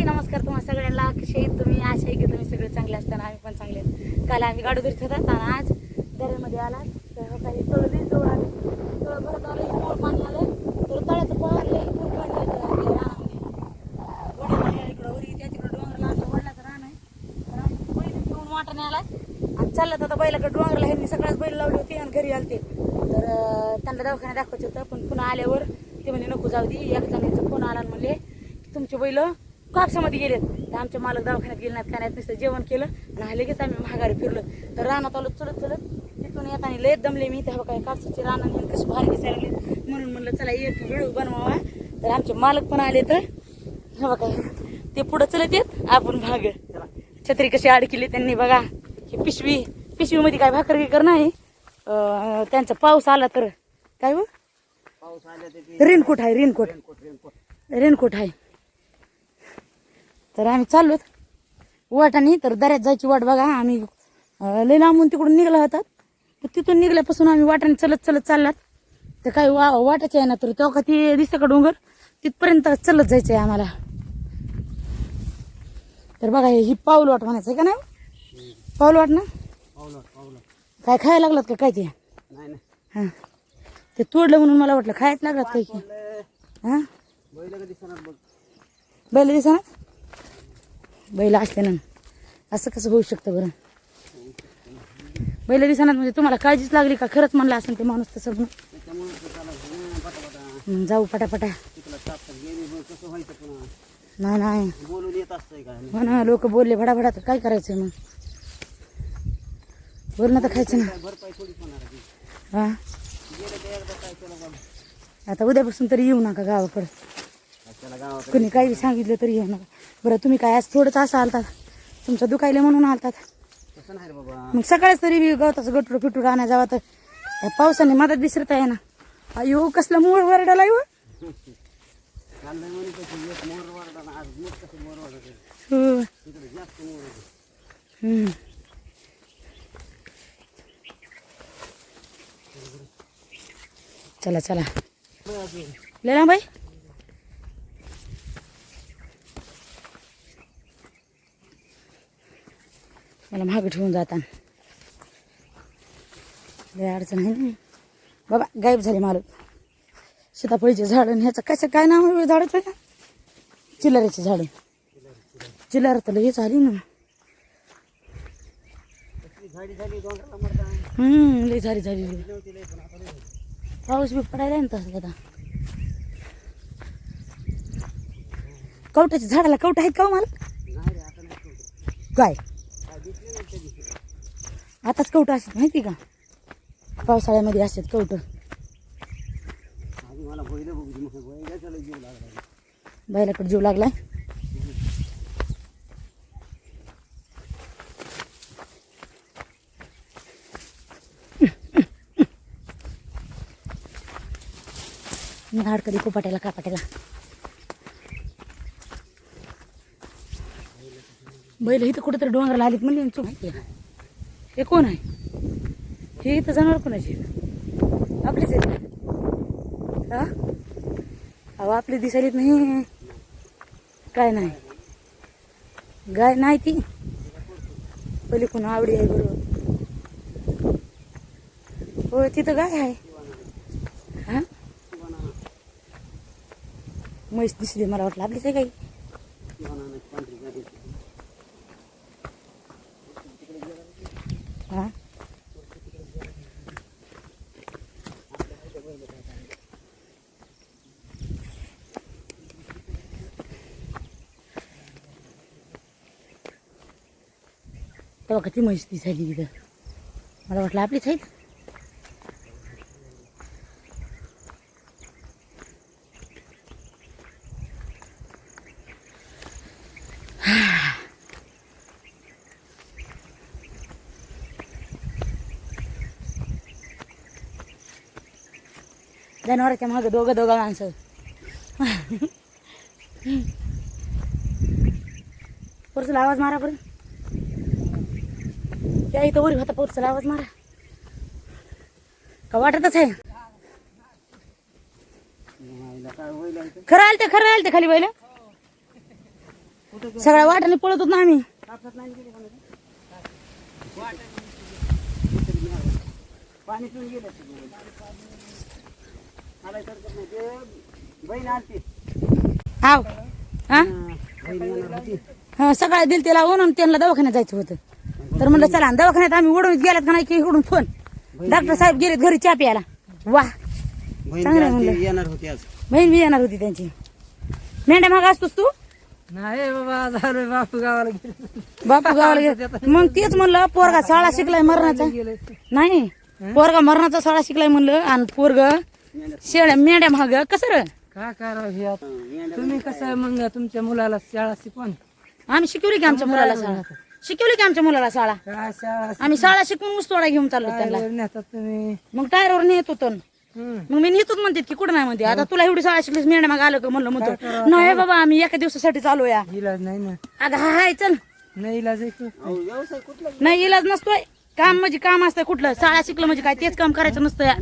हाय नमस्कार तुम्हाला सगळ्यांना. कसे आहेत तुम्ही? आशा आहे की तुम्ही सगळे चांगले असताना आम्ही पण चांगले आहेत. काल आम्ही गाडू घरी होतात आणि आज दऱ्यामध्ये आला तर हो काही तळली जवळ आले. तळ भरत आलं मोळ पाणी आलं तर तळ्याचं पाणी मोळ पाणी आलं आपल्या रानामध्ये इकडं वरी त्या तिकडं डोंगरला आमच्या वडिलाचं रान आहे. तर आम्ही बैल घेऊन वाटाने आला आणि चाललं तर बैलाकडे डोंगरला ह्यांनी सगळ्याच बैल लावली होती आणि घरी आलते. तर त्यांना दवाखान्यात दाखवायचं होतं पण पुन्हा आल्यावर ते म्हणे नको जाऊ दे एक जणांचा फोन आला आणि म्हणले की तुमचे बैल कापसामध्ये गेलेत. तर आमचे मालक दवाखान्यात गेले नाहीत काय नुसतं जेवण केलं आणि लगेच आम्ही महागारी फिरलो. तर रानात आलो चलत चलत तिथून येताना लय दमले मी. तेव्हा काय कापसाचे रान आणि कसे भारी दिसायला लागले. म्हणून म्हणलं चला एक व्हिडिओ बनवावा. तर आमचे मालक पण आले तर हे बघा ते पुढं चलत येत आपण भाग छत्री कशी अडकिली त्यांनी बघा. ही पिशवी पिशवीमध्ये काय भाकर बिकर नाही. त्यांचा पाऊस आला तर. काय हो? रेनकोट आहे रेनकोट. रेनकोट आहे. तर आम्ही चाललो वाटाने तर दऱ्यात जायची वाट बघा. आम्ही लई लय लांबून तिकडून निघला होतात तर तिथून निघल्यापासून आम्ही वाटाने चलत चलत चाललात. तर काही वा वाटायचे आहे ना तर तेव्हा का ती दिसतं का डोंगर तिथपर्यंत चलत जायचं आहे आम्हाला. तर बघा हे- ही पाऊल वाट म्हणायचं आहे का नाही? पाऊल वाट ना? काय खायला लागलात का काय ते? हां. ते तोडलं म्हणून मला वाटलं खायच लागलात काय की? हां? बैल कधी दिसणार? बैल असते ना असं कसं होऊ शकतं बरं? बैल दिसणार म्हणजे तुम्हाला काळजीच लागली का? खरंच म्हणलं असेल ते माणूस तसं म्हणून. मग जाऊ पटापटा. नाही नाही. हो ना लोक बोलले भडाभडा तर काय करायचं मग? बोलणं तर खायचं ना. हा? आता उद्यापासून तरी येऊ नका गावाकडं. कोणी काही सांगितलं तरी येऊ नका. बरं तुम्ही काय आज थोडंच असं आलतात. तुमचं दुखायले म्हणून आलतात. मग सकाळीच तरी गवताचं गटूर फिटूर आणा जावा तर पावसाने मदत दिसत आहे ना अयो कसला मूळ वरडाला येऊ चाललंय म्हणे तसं एक मोर वारडा ना आज मोठ कसं मोर वारडा हो. तिकडे जास्त मोर होते हम्म. चला चला लेला बाई मला मागं ठेवून जाता लय अडचण आहे ना. बाबा गायब झाले मालक. सीताफळीचे झाड आणि ह्याचं कसं काय नाव आहे झाडाचं का? चिल्लऱ्याचे झाड. चिल्लर तर लई झाली ना. हम्म लई झाली झाली. पाऊस बी पडायला ना तसं आता. कवटाच्या झाडाला कवट आहेत का हो मला. काय काय दिसली नाही त्या दिवशी आताच कवट असतात माहिती का? पावसाळ्यामध्ये असतात कवट. आधी मला बैल बघू दे मग बैलाचा लय जीव लागलाय? हाड कधी कोपाट्याला कापाट्याला. बैल इथं कुठेतरी डोंगराला आलीत म्हणली ना चूक आहे. हे कोण आहे? हे इथं जनावर कोणाची? आपलीच आहेत. हा? अहो आपली दिसायलीत नाही. काय नाही. गाय नाही ती. पहिली कोण आवडी आहे बरोबर. हो तिथं गाय आहे. हा? म्हैस दिसली मला वाटलं. आपलीच आहे काही किंवा नाही पांढरी गाडी हा तेव्हा किती मस्ती झाली तिथं मला वाटलं आपलीच आहेत. जनावराच्या मागं दोघं दोघं माणसं. पुरसला आवाज मारा बरं. त्या इथं उरी होता पुरसला आवाज मारा. का वाटतच आहे? खरं आलं ते खरं आलं ते खाली बैल. सगळ्या वाटाने पळत होत ना आम्ही. पाणी पिऊन गेलं ते हाव. हा? हा दिल त्याला ओनून त्यांना दवाखान्यात जायचं होतं. तर म्हणलं चला दवाखान्यात आम्ही ओढून गेल्यात का नाही की इकडून फोन? डॉक्टर साहेब गेलेत घरी चहा प्यायला. वा. बहीण चांगलं म्हणलं. येणार होती आज. बहीण बी येणार होती त्यांची. मेंढ्या माग असतोस तू? नाही बाबा झालं बापू गावाला गेले. बापू गावाला गेला. मग तेच म्हणलं पोरगा शाळा शिकलाय मरणाचा. नाही पोरगा मरणाचा शाळा शिकलाय म्हणलं आणि पोरग शेळ्या मेंढ्या महाग कसं र? काय करावं हे आता? तुम्ही कसं मग तुमच्या मुलाला शाळा शिकवण आम्ही शिकवली की आमच्या मुलाला शाळा? शिकवली की आमच्या मुलाला शाळा? काय शाळा आम्ही शाळा शिकवून ऊसतोडा घेऊन चाललो नेतात तुम्ही. मग टायरवर नेत होतो. मग मी नेतोच म्हणते की कुठं नाही म्हणते. आता तुला एवढी शाळा शिकलीस मेंढ्या माग आलं का म्हणलं म्हणतो. नाही बाबा आम्ही एका दिवसासाठी चालू या. इलाज नाही ना. अगं हा हाय चल. नाही इलाज आहे की? नाही इलाज नसतोय. काम म्हणजे काम असतं कुठलं. शाळा शिकलं म्हणजे काय तेच काम करायचं नसतं या.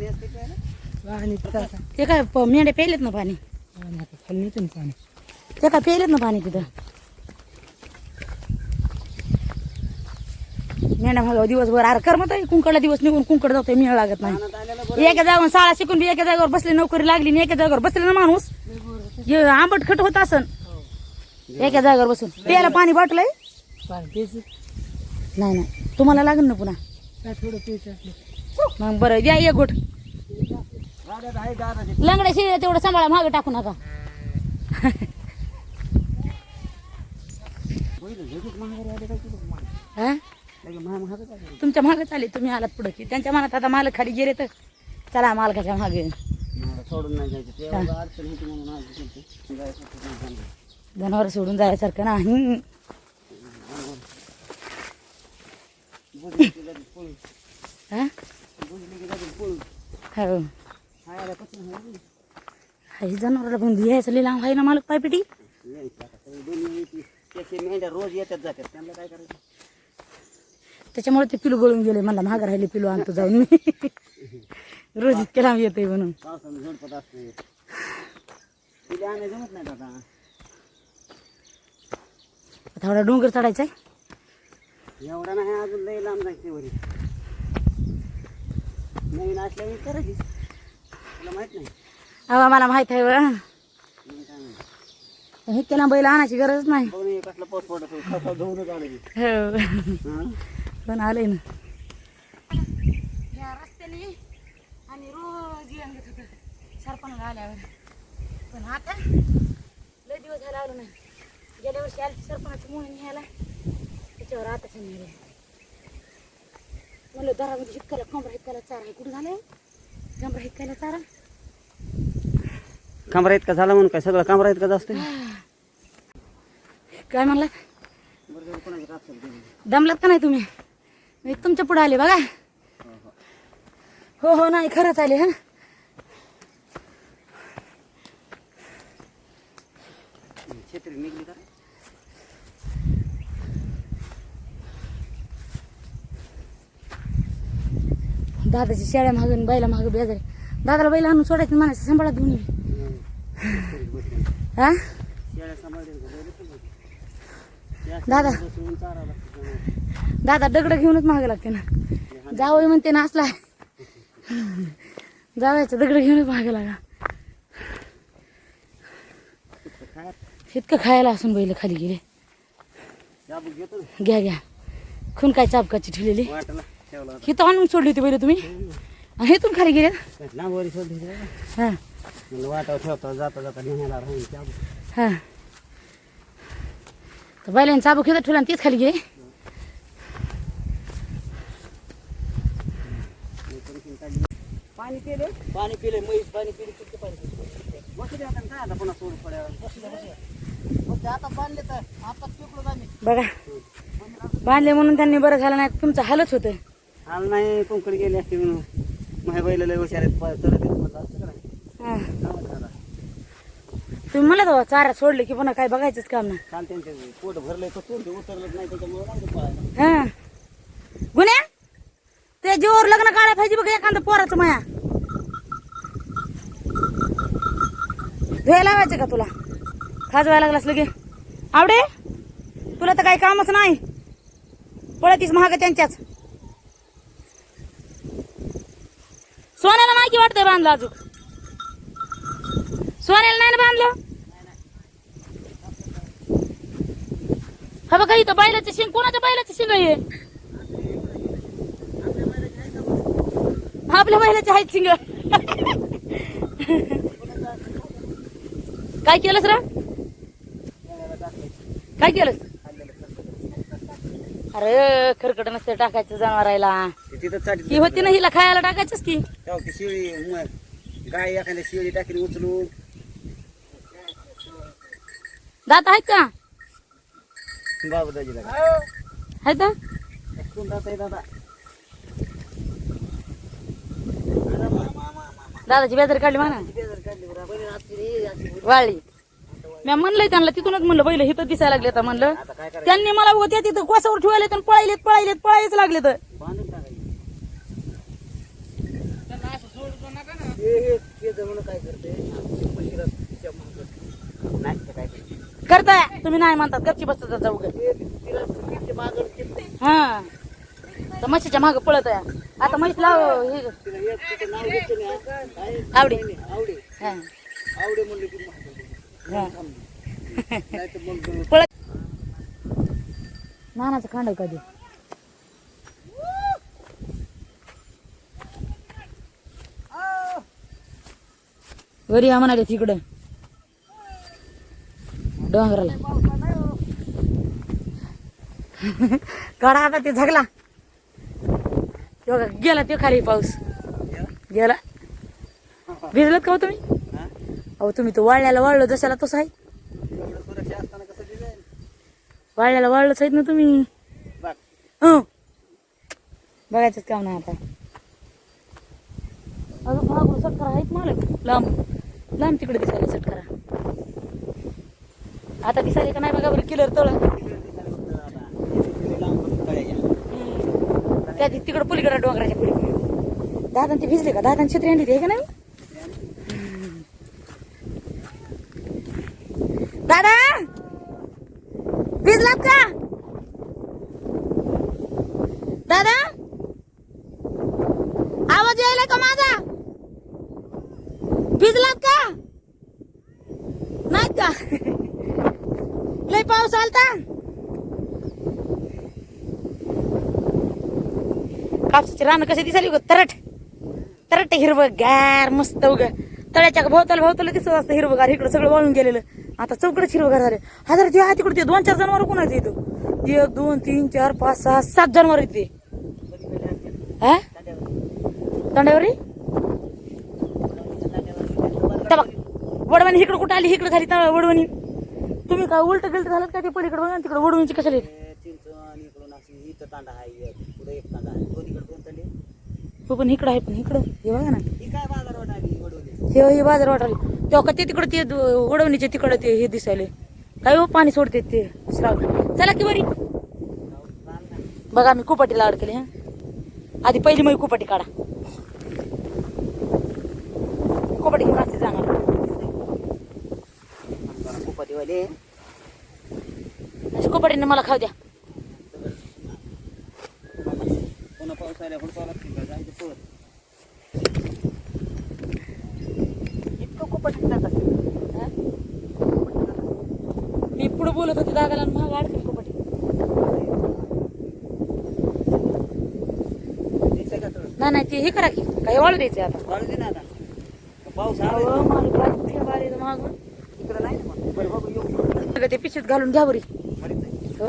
पाणी पिता का? ते काय प- मेंढ्या प्यायलेत ना पाणी? पाणी आता खाली पाणी. ते काय प्यायलेत ना पाणी तिथं? मेंढ्या माग दिवसभर अरे करमत आहे कुंकडला दिवस निघून कुंकड जातोय मेळ लागत नाही. एका जागेवर शाळा शिकून बी एका जागेवर बसली नोकरी लागली आणि एका जागेवर बसले ना माणूस. आंबट खट होत असन. एका जागेवर बसून. प्यायला पाणी बाटलंय? नाही नाही. तुम्हाला लागेल ना पुन्हा? मग बरं द्या एक गोट लंगड्या शिळ्या तेवढं सांभाळा मागे टाकू नका. हा? तुमच्या मागच आले तुम्ही आलात पुढे की. त्यांच्या मनात आता मालक खाली गेले तर चला मालकाच्या मागे. मला सोडून नाही जायचं. जनावर सोडून जायसारखं नाही. हा? बुजली की लगेच पळून. हो. खायला कसं नाही ही जनावराला पण द्यायचं लिहिला आहे ना मालक पायपिटी? रोज येतात जातात. त्यांना काय करायचं? त्याच्यामुळे ते पिलू गळून गेले. मला महाग राहिले पिलू आणतो जाऊन मी. रोज इतके लांब येते म्हणून. थोडा डोंगर चढायचा आहे एवढा नाही अजून लई लांब जायचे वरी. नवीन असल्यावर करायची तुला माहीत नाही. अहो मला माहीत आहे बरं. इतक्या लांब बैल आणायची गरज नाही. हे कसला पाऊस पडत. हो. हं? पण आले ना. या रस्त्याने आणि रोज येऊन घेत होतं. सरपणाला आल्यावर. पण आता लय दिवस झाला आलो नाही. गेल्या वर्षी आली सरपणाची मोहीम न्यायला. त्याच्यावर आताच नाही म्हणलं दरामध्ये हितकाला कमरा हितकाला चारा. आहे कुठं झालं कमरा हितकाला चारा. कमरा इतका झाला म्हणून काय? सगळं कमरा इतका जास्त काय म्हणला. दमलात का नाही तुम्ही? मी तुमच्यापुढे आले बघा. हो हो नाही खरंच आले हा. दादाची शेळ्या मागून बैला मागं बेजारे. दादाला बैला आणून सोडायचं म्हणायचं सांभाळा घेऊन. हा. दादा. दादा दगड घेऊनच मागे लागते ना. जावई म्हणते ना असला. जावायचं दगड घेऊनच मागे लागा. इतकं खायला असून बैल खाली गेले. घ्या घ्या. खून काय चापकाची ठेवलेली? वाटाला ठेवला आणून सोडली होती बैल तुम्ही? आणि हेतून खाली गेले हा. चाबूक. तर बैलांनी चाबूक घेतात ठेवला आणि तीच खाली गेले? पाणी पिले? पाणी पिले म्हैस पाणी पिले किती पाणी पिले. बसू दे आता काय आता पुन्हा सोड पड्यावर बसू बसू आता बांधले तर आता पिकलो आम्ही. बघा. बांधले म्हणून त्यांनी बरं झालं नाही तुमचं हालच होतं आलं नाही कोंकड गेले असते म्हणून. माझ्या बैला लय हुशार म्हणलं असतं का नाही? हा. तुम्ही म्हणत होता चारा सोडले की पुन्हा काय बघायचंच काम नाही. काल त्यांचे पोट भरलंय तर ते उतरलंच नाही त्याच्यामुळे लागलं पळायला हा गुन्ह्या ते जीवावर लग्न काढायला पाहिजे बघ एखादं पोराचं माया. धुया लावायचं का तुला? खाजवायला लागलास लगे. आवडे तुला तर काही कामच नाही. पळतीस महाग त्यांच्याच सोन्याला नाही की वाटतंय बांधलं अजून? सोन्याला नाही ना बांधलं? हा बघा इथं बैलाचं शिंग कोणाच्या बैलाचं शिंग आहे आपल्या बैलाचे आहेत शिंग काय केलंस रा? काय केलंस? अरे खरकट नसते टाकायचं जनावरायला. ते होती ना हिला खायला टाकायचंच की? शिळी गाय एखाद्या शिळी टाकली उचलून. दात आहेत का? बाबू दाजी दादा आहेत दादा. दादाची बेजार काढली म्हणा. वाळली. मी म्हणलंय त्यांना तिथूनच म्हणलं पहिलं हिथं दिसायला लागले तर म्हणलं त्यांनी मला होत्या तिथं कोसावर ठेवायला तर पळायलेत पळायलेत पळायच लागले तर. काय करते करताय तुम्ही नाही म्हणतात गपची बसत जाऊ मागं हा. तर म्हशीच्या माग पळत आहे आता म्हैस लाव हे आवडी. आवडे. हा, आवडे म्हणले की. हा. नानाचं खांड कधी? घरी या म्हणाले तिकडं. डोंगराला. काढा आता ते झगला. गेला ते खाली पाऊस. गेला? भिजलत का हो तुम्ही? अहो तुम्ही तो वाळल्याला वाळलो जशाला तसं आहे. वाळल्याला वाळलंच आहेत ना तुम्ही. बघ. बघायचंच काम नाही आता. अजून महागूर सटकरा आहेत मला. लांब. लांब तिकडे दिसायला सटकरा आता दिसायला का नाही बघा बरं किलर तळ. त्या तिकडे पलीकडे डोंगराच्या पुढे. दादा ते भिजले का? दादा छत्री आणली ते का नाही? दादा! भिजलात का? दादा! आवाज यायला का माझा? भिजलात का? नाही का? लय पाऊस आलता. कापसाची रानं कशी दिसाली ग तरट. तरट हिरवं गार मस्त उग. तळ्याच्या भोवताला भोवताला दिसत असतं हिरवगार. इकडं सगळं वाळून गेलेलं. आता चौकडच हिरवगार झाले. हजार ते तिकडे ते दोन चार जनावर कोणाचे इथं? एक दोन तीन चार पाच सहा सात जनावर येते हा? तंड्यावर वडवणी इकडं कुठं आली? इकडं झाली तर वडवणी तुम्ही काय उलट गिलट झालं का ते पलीकडे बघा तिकडे वडवणीची कशाला हो पण इकडं आहे पण इकडं. हे बघा ना. ही काय बाजार हे हे बाजार वाटाले तेव्हा का ते तिकडे ते वडवणीचे तिकडे ते हे दिसायले. काय हो पाणी सोडते ते श्राव चला की बरी बघा मी कुपाटीला अडकले हा. आधी पहिली मग कुपाटी काढा. कुपाटी घेऊन असते जाणार. कुपाटीवाले. कुपाटीने मला खाऊ द्या. पुन्हा पाऊस आल्या लागतील का जायचं इतकं हा? मी पुढे बोलत होते दादाला महाग अडकली कुपाटी नाही नाही ते हे करा की. काही वाळू द्यायचे आता. वाळू दे ना आता. पाऊस आला महाग इकडं नाही ते पिशवीत घालून घ्या बरी बरीच आहे. हो.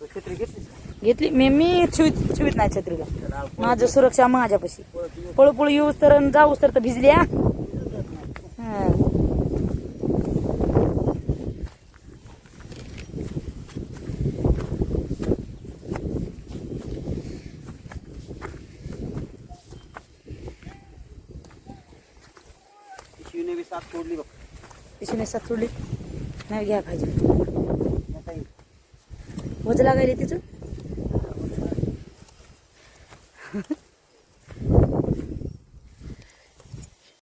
तू छत्री घेतलीस घेतली मी मी छिवीत छिवीत नाही छत्रीला. तर माझं सुरक्षा माझ्यापाशी. पळू पळू येऊस तर जाऊस तर भिजल्या हा. पिशवीने बी साथ सोडली नाही घ्या पाहिजे. वज लागायले तिचं?